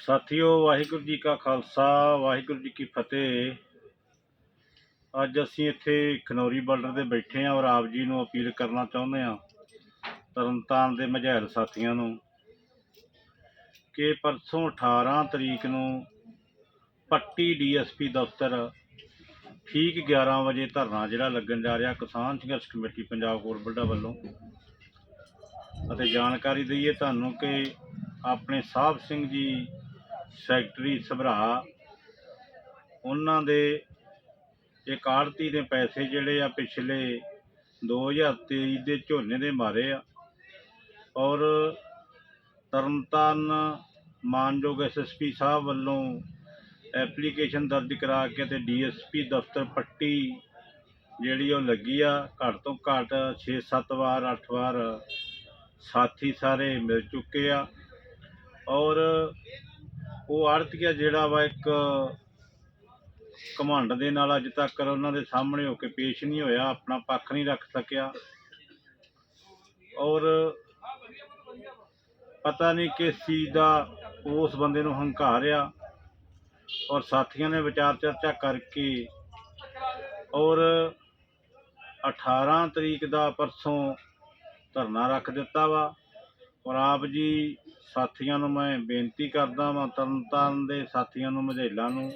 ਸਾਥੀਓ, ਵਾਹਿਗੁਰੂ ਜੀ ਕਾ ਖਾਲਸਾ, ਵਾਹਿਗੁਰੂ ਜੀ ਕੀ ਫਤਿਹ। ਅੱਜ ਅਸੀਂ ਇੱਥੇ ਖਨੌਰੀ ਬਾਰਡਰ ਤੇ ਬੈਠੇ ਹਾਂ ਔਰ ਆਪ ਜੀ ਨੂੰ ਅਪੀਲ ਕਰਨਾ ਚਾਹੁੰਦੇ ਹਾਂ, ਤਰਨਤਾਰਨ ਦੇ ਮਝੈਲ ਸਾਥੀਆਂ ਨੂੰ, ਕਿ ਪਰਸੋਂ 18 ਤਰੀਕ ਨੂੰ ਪੱਟੀ ਡੀਐਸਪੀ ਦਫ਼ਤਰ ਠੀਕ 11 ਵਜੇ ਧਰਨਾ ਜਿਹੜਾ ਲੱਗਣ ਜਾ ਰਿਹਾ ਕਿਸਾਨ ਸੰਘਰਸ਼ ਕਮੇਟੀ ਪੰਜਾਬ ਕੋਰ ਬੁੱਢਾ ਵੱਲੋਂ। ਅਤੇ ਜਾਣਕਾਰੀ ਦਈਏ ਤੁਹਾਨੂੰ ਕਿ ਆਪਣੇ ਸਾਹਿਬ ਸਿੰਘ ਜੀ ਸੈਕਟਰੀ ਸਭਰਾ, ਉਹਨਾਂ ਦੇ ਇੱਕ ਆੜਤੀ ਦੇ ਪੈਸੇ ਜਿਹੜੇ ਆ ਪਿਛਲੇ 2023 ਦੇ ਝੋਨੇ ਦੇ ਮਾਰੇ ਆ। ਔਰ ਤਰਨਤਾਰਨ ਮਾਨਯੋਗ ਐਸਐਸਪੀ ਸਾਹਿਬ ਵੱਲੋਂ ਐਪਲੀਕੇਸ਼ਨ ਦਰਜ ਕਰਾ ਕੇ ਤੇ ਡੀਐਸਪੀ ਦਫ਼ਤਰ ਪੱਟੀ ਜਿਹੜੀ ਉਹ ਲੱਗੀ ਆ, ਘੱਟ ਤੋਂ ਘੱਟ 6-7 ਵਾਰ 8 ਵਾਰ ਸਾਥੀ ਸਾਰੇ ਮਿਲ ਚੁੱਕੇ ਆ। ਔਰ ਉਹ ਆੜਤੀਆ ਜਿਹੜਾ ਵਾ ਇੱਕ ਘਮੰਡ ਦੇ ਨਾਲ ਅੱਜ ਤੱਕ ਉਹਨਾਂ ਦੇ ਸਾਹਮਣੇ ਹੋ ਕੇ ਪੇਸ਼ ਨਹੀਂ ਹੋਇਆ, ਆਪਣਾ ਪੱਖ ਨਹੀਂ ਰੱਖ ਸਕਿਆ। ਔਰ ਪਤਾ ਨਹੀਂ ਕਿਸ ਚੀਜ਼ ਦਾ ਉਸ ਬੰਦੇ ਨੂੰ ਹੰਕਾਰ ਆ ਔਰ ਸਾਥੀਆਂ ਨੇ ਵਿਚਾਰ ਚਰਚਾ ਕਰਕੇ ਔਰ 18 ਤਰੀਕ ਦਾ ਪਰਸੋਂ ਧਰਨਾ ਰੱਖ ਦਿੱਤਾ ਵਾ। ਔਰ ਆਪ ਜੀ ਸਾਥੀਆਂ ਨੂੰ ਮੈਂ ਬੇਨਤੀ ਕਰਦਾ ਵਾਂ, ਤਰਨਤਾਰਨ ਦੇ ਸਾਥੀਆਂ ਨੂੰ, ਮਝੇਲਾਂ ਨੂੰ,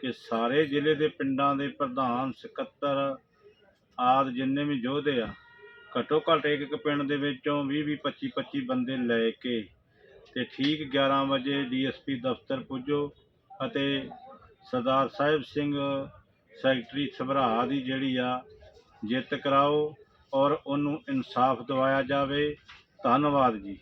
ਕਿ ਸਾਰੇ ਜ਼ਿਲ੍ਹੇ ਦੇ ਪਿੰਡਾਂ ਦੇ ਪ੍ਰਧਾਨ, ਸਕੱਤਰ, ਆਦ ਜਿੰਨੇ ਵੀ ਯੋਧੇ ਆ, ਘੱਟੋ ਘੱਟ ਇੱਕ ਇੱਕ ਪਿੰਡ ਦੇ ਵਿੱਚੋਂ 20 20 25 25 ਬੰਦੇ ਲੈ ਕੇ ਤੇ ਠੀਕ 11 ਵਜੇ ਡੀਐਸਪੀ ਦਫ਼ਤਰ ਪੁੱਜੋ ਅਤੇ ਸਰਦਾਰ ਸਾਹਿਬ ਸਿੰਘ ਸੈਕਟਰੀ ਸਭਰਾ ਦੀ ਜਿਹੜੀ ਆ ਜਿੱਤ ਕਰਾਓ ਔਰ ਉਹਨੂੰ ਇਨਸਾਫ ਦਿਵਾਇਆ ਜਾਵੇ। ਧੰਨਵਾਦ ਜੀ।